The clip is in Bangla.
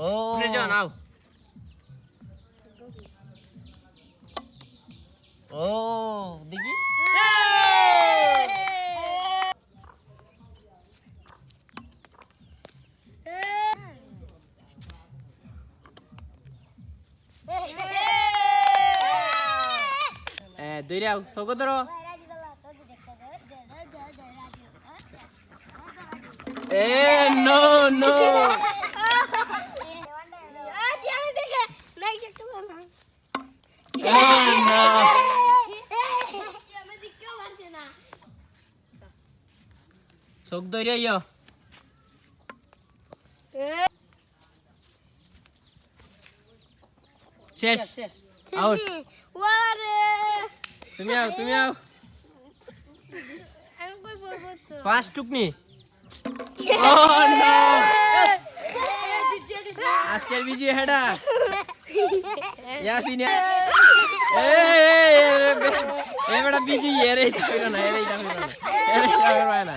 Oh. Prejan, આવ Oh, Diggy. દોરી આવ સોગો દરો એ નો નો নো সগ দইরাইও শেষ। আউট। তুমি আও তুমি আও। ফার্স্ট টুকনি ও নো আজকের বিজি হেডা ইয়াসিন এ এ বেটা বিজি এরে এটা না এরে এটা না এরে এটা না